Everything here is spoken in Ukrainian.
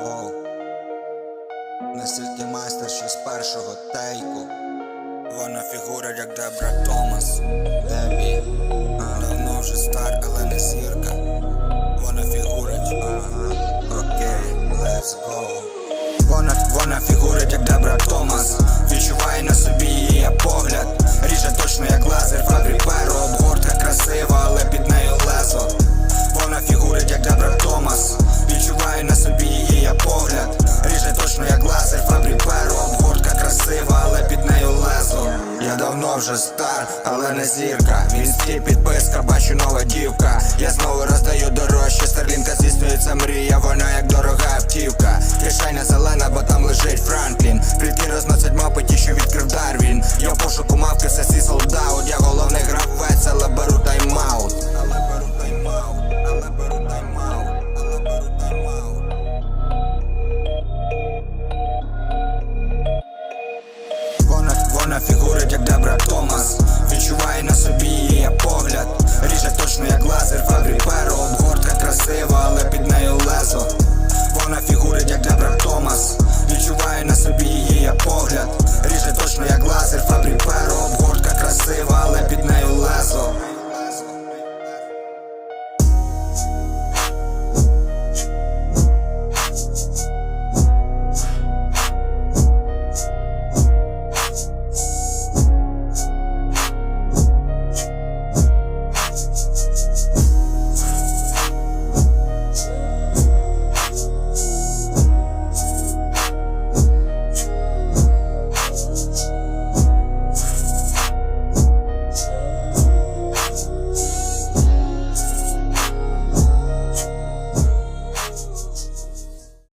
Оу. Настільки майстер, що з першого тейку. Вона фігура, як Дебра Томас. Дебі. Давно вже стар, але не зірка. Вона фігурить. Ага. Окей, let's go. давно вже стар, але не зірка. Він інсті підписка, бачу нова дівка. Я знову роздаю дорожче, старлінка зіснюється мрія, вона як дорога автівка. Кишеня зелена, бо там лежить. figura de Debra, tô